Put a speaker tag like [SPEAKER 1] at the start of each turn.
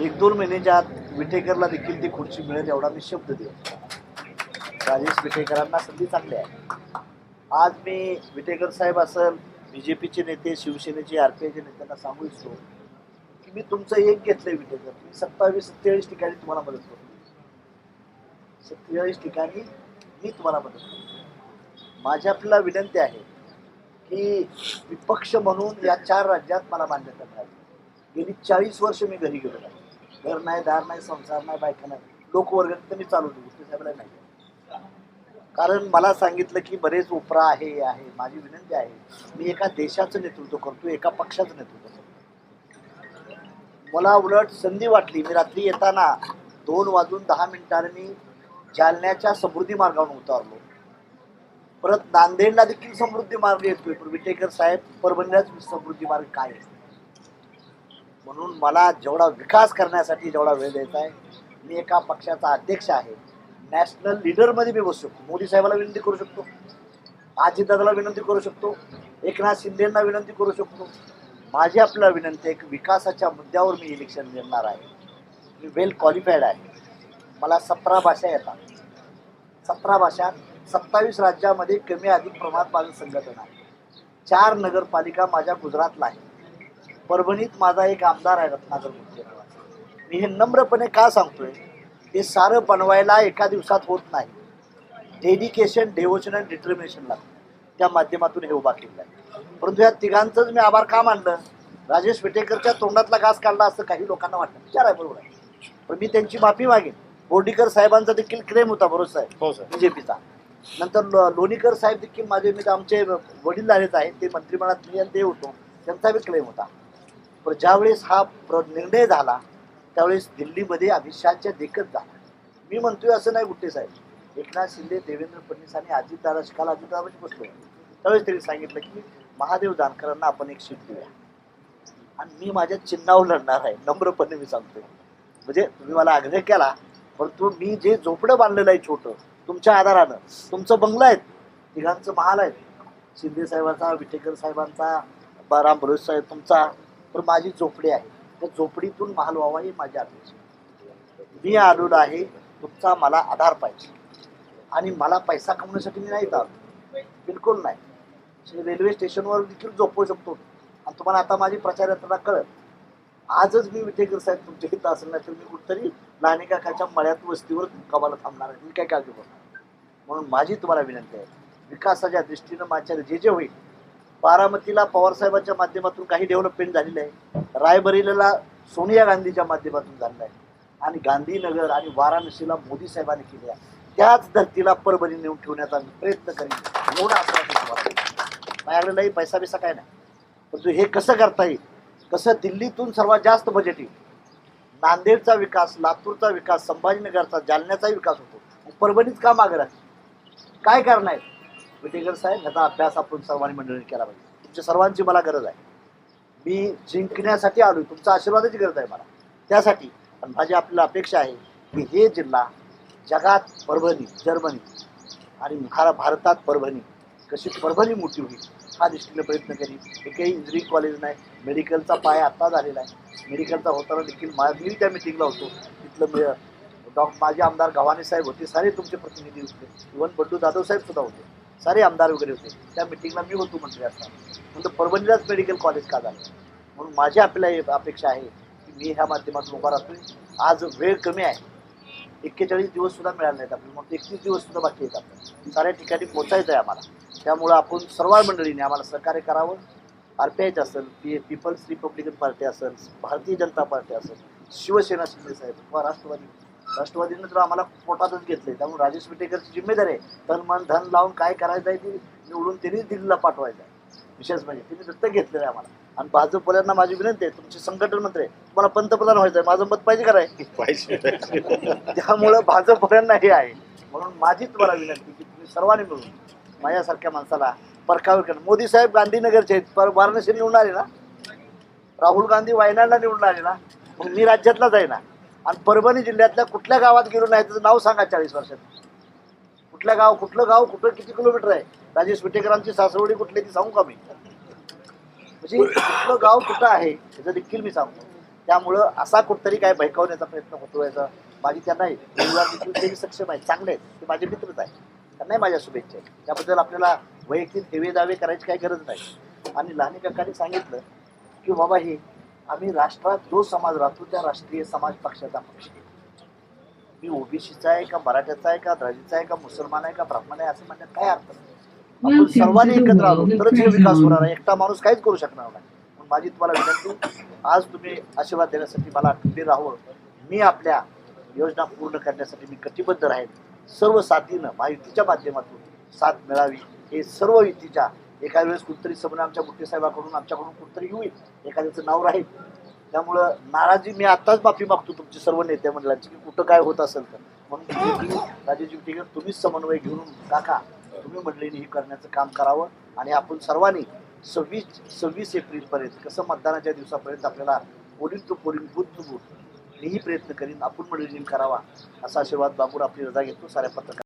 [SPEAKER 1] एक दोन महिन्याच्या आत विटेकरला देखील ती खुर्ची मिळेल एवढा मी शब्द देऊ राजेश विटेकरांना संधी चांगली आहे. आज मी विटेकर साहेब असेल बी जे पीचे नेते शिवसेनेचे आर पी आयचे नेत्यांना सांगू इच्छितो की मी तुमचं एक घेतलंय विटेकर. मी सत्तावीस सत्तेचाळीस ठिकाणी तुम्हाला मदत करतो. सत्तेचाळीस ठिकाणी मी तुम्हाला मदत करतो. माझी आपल्याला विनंती आहे की विपक्ष म्हणून या चार राज्यात मला मान्यता मिळाली. गेली चाळीस वर्ष मी घरी गेलो नाही. घर नाही दार नाही संसार नाही बायका नाही. लोकवर्ग तर मी चालू गोष्टी साहेबला नाही. कारण मला सांगितलं की बरेच उपरा आहे हे आहे. माझी विनंती आहे मी एका देशाचं नेतृत्व करतो एका पक्षाचं नेतृत्व करतो मला उलट संधी वाटली. मी रात्री येताना दोन वाजून दहा मिनिटांनी जालन्याच्या समृद्धी मार्गावरून उतारलो. परत नांदेडला देखील समृद्धी मार्ग येतोय. पण विटेकर साहेब परभणीलाच समृद्धी मार्ग काय असतो म्हणून मला जेवढा विकास करण्यासाठी जेवढा वेळ देत आहे मी एका पक्षाचा अध्यक्ष आहे. नॅशनल लीडरमध्ये मी बसू शकतो. मोदी साहेबाला विनंती करू शकतो. अजितदादाला विनंती करू शकतो. एकनाथ शिंदेंना विनंती करू शकतो. माझी आपल्याला विनंती आहे की विकासाच्या मुद्द्यावर मी इलेक्शन लढणार आहे. मी वेल क्वालिफाईड आहे. मला सतरा भाषा येतात. सतरा भाषा सत्तावीस राज्यामध्ये कमी अधिक प्रमाणात माझं संघटन आहे चार नगरपालिका माझ्या गुजरातला आहे परभणीत माझा एक आमदार आहे रत्नाकर गुप्ते. मी हे नम्रपणे का सांगतोय? हे सारं बनवायला एका दिवसात होत नाही. डेडिकेशन डेवोशन अँड डिटर्मिनेशन लागतं. त्या माध्यमातून हे उभा केलेलं आहे परंतु या तिघांचंच मी आभार का मानलं? राजेश विटेकरच्या तोंडातला घास काढला असं काही लोकांना वाटतं विचार आहे बरोबर आहे. पण मी त्यांची माफी मागेन. बोर्डीकर साहेबांचा देखील क्लेम होता बरोबर साहेब?
[SPEAKER 2] हो सर
[SPEAKER 1] बीजेपीचा. नंतर लोणीकर साहेब देखील माझे मित्र आमचे वडील झालेच आहेत. ते मंत्रिमंडळात मी आणि ते होतो. त्यांचा बी क्लेम होता. पण ज्यावेळेस हा प्र निर्णय झाला त्यावेळेस दिल्लीमध्ये अमित शहाच्या देखत झाला. मी म्हणतोय असं नाही गुट्टे साहेब. एकनाथ शिंदे देवेंद्र फडणवीस आणि अजितदादा काल अजितदादाशी बसलो त्यावेळेस त्यांनी सांगितलं की महादेव जानकरांना आपण एक सीट देऊया. आणि मी माझ्या चिन्हावर लढणार आहे नम्रपणे मी सांगतोय. म्हणजे तुम्ही मला आग्रह केला परंतु मी जे झोपडं बांधलेलं आहे छोटं तुमच्या आधारानं तुमचं बंगला आहेत तिघांचं महाल आहे. शिंदे साहेबांचा विटेकर साहेबांचा राम भरोस साहेब तुमचा तर माझी झोपडी आहे. त्या झोपडीतून महाल व्हावा ही माझी अपेक्षा मी आलेलो आहे तुमचा मला आधार पाहिजे. आणि मला पैसा कमवण्यासाठी मी नाही येतात बिलकुल नाही. रेल्वे स्टेशनवर देखील झोपवू शकतो. आणि तुम्हाला आता माझी प्रचार यंत्रणा कळत आजच मी विटेकर साहेब तुमच्या इथं असेल नाही तर मी कुठतरी लहानी काकाच्या मळ्यात वस्तीवर कमाला थांबणार आहे. मी काय काळजी करणार? म्हणून माझी तुम्हाला विनंती आहे. विकासाच्या दृष्टीनं माझ्या जे जे होईल बारामतीला पवारसाहेबांच्या माध्यमातून काही डेव्हलपमेंट झालेलं आहे. रायबरेलीला सोनिया गांधीच्या माध्यमातून झालेलं आहे. आणि गांधीनगर आणि वाराणसीला मोदी साहेबांनी केले आहे. त्याच धर्तीला परभणी नेऊन ठेवण्याचा मी प्रयत्न करीन. एवढा आश्वासन माझ्याकडे नाही पैसा बिसा काय नाही. परंतु हे कसं करता येईल? कसं दिल्लीतून सर्वात जास्त बजेट येईल? नांदेडचा विकास लातूरचा विकास संभाजीनगरचा जालन्याचाही विकास होतो. परभणीच का मागं राहते काय करणार आहे? विटेकर साहेब ह्याचा अभ्यास आपण सर्वांनी मंडळी केला पाहिजे. तुमच्या सर्वांची मला गरज आहे. मी जिंकण्यासाठी आलो तुमचा आशीर्वादाची गरज आहे मला. त्यासाठी पण माझी आपल्याला अपेक्षा आहे की हे जिल्हा जगात परभणी जर्मनी आणि महारा भारतात परभणी कशी परभणी मोठी होईल हा दृष्टीने प्रयत्न करीन. एकही इंजिनिअरिंग कॉलेज नाही. मेडिकलचा पाय आत्ता झालेला आहे. मेडिकलचा होताना देखील मा मी त्या मिटिंगला होतो. तिथलं मी डॉ माझे आमदार गव्हाणे साहेब होते. सारे तुमचे प्रतिनिधी होते. इवन बंडू जाधव साहेब सुद्धा होते. सारे आमदार वगैरे होते. त्या मिटिंगला मी होतो मंत्री असताना. म्हणजे परभणीलाच मेडिकल कॉलेज का झालं? म्हणून माझी आपल्याला एक अपेक्षा आहे की मी ह्या माध्यमातून उभा राहतोय. आज वेळ कमी आहे. एक्केचाळीस दिवस सुद्धा मिळाले नाहीत आपल्याला. मग एकतीस दिवस सुद्धा बाकी आहेत आपल्याला. साऱ्या ठिकाणी पोचायचं आहे आम्हाला. त्यामुळं आपण सर्व मंडळीने आम्हाला सहकार्य करावं. आर पी आयचं असेल पी पीपल्स रिपब्लिकन पार्टी असेल भारतीय जनता पार्टी असेल शिवसेना शिंदे साहेब किंवा राष्ट्रवादी राष्ट्रवादीनं तर आम्हाला पोटातच घेतलंय. त्यामुळे राजेश विटेकरची जिम्मेदारी आहे. तन मन धन लावून काय करायचं आहे ते निवडून त्यांनीच दिल्लीला पाठवायचं आहे. विशेष म्हणजे त्यांनी दत्तक घेतलेलं आहे आम्हाला. आणि भाजपवाल्यांना माझी विनंती आहे तुमचे संघटन मंत्री आहे. तुम्हाला पंतप्रधान व्हायचं आहे. माझं मत पाहिजे कराय
[SPEAKER 2] पाहिजे.
[SPEAKER 1] त्यामुळं भाजपवाल्यांना हे आहे. म्हणून माझी तुम्हाला विनंती की तुम्ही सर्वांनी मिळून माझ्यासारख्या माणसाला परकावे करणं मोदी साहेब गांधीनगरचे आहेत. पर वाराणसी निवडून आले ना? राहुल गांधी वायनाडला निवडून आले ना? मग मी राज्यातलाच आहे ना? आणि परभणी जिल्ह्यातल्या कुठल्या गावात गेलो नाही त्याचं नाव सांगा चाळीस वर्षात. कुठलं गाव कुठलं गाव कुठं किती किलोमीटर आहे? राजेश विटेकरांची सासवडी कुठली ती सांगू का मी? म्हणजे कुठलं गाव कुठं आहे त्याचं देखील मी सांगतो. त्यामुळं असा कुठतरी काय भयकावण्याचा प्रयत्न होतो याचा. माझी त्यांना देखील सक्षम आहे चांगले आहेत. ते माझे मित्रच आहेत. त्यांनाही माझ्या शुभेच्छा आहेत. त्याबद्दल आपल्याला वैयक्तिक हेवे दावे करायची काही गरज नाही. आणि लहानी काकांनी सांगितलं की बाबा हे आम्ही राष्ट्रात जो समाज राहतो त्या राष्ट्रीय समाज पक्षाचा पक्ष आहे. मी ओबीसीचा आहे का मराठ्याचा आहे का द्रविडचा आहे का मुसलमान आहे का ब्राह्मण आहे असं म्हणण्यात काय अर्थ नाही. आपण सर्वांनी एकत्र आलो तरच हे विकास होणार आहे. एकटा माणूस काहीच करू शकणार नाही. पण माझी तुम्हाला विनंती आज तुम्ही आशीर्वाद देण्यासाठी मला खंबीर राहावं. मी आपल्या योजना पूर्ण करण्यासाठी मी कटिबद्ध राहील सर्व साथीनं महायुतीच्या माध्यमातून साथ मिळावी हे सर्व युतीच्या एका वेळेस कुठतरी समोर आमच्या गुट्टे साहेबाकडून आमच्याकडून कुठतरी होईल एखाद्याचं नाव राहील. त्यामुळं नाराजी मी आत्ताच माफी मागतो तुमची सर्व नेते मंडळांची की कुठं काय होत असेल तर. म्हणून तुम्ही, राजेजी टिकर तुम्हीच समन्वय घेऊन काका तुम्ही मंडळीने हे करण्याचं काम करावं. आणि आपण सर्वांनी सव्वीस सव्वीस एप्रिलपर्यंत कसं मतदानाच्या दिवसापर्यंत आपल्याला polling to polling booth to booth मीही प्रयत्न करीन आपण मंडळीने करावा असा आशीर्वाद बाबूर आपली रजा घेतो साऱ्या पत्रकार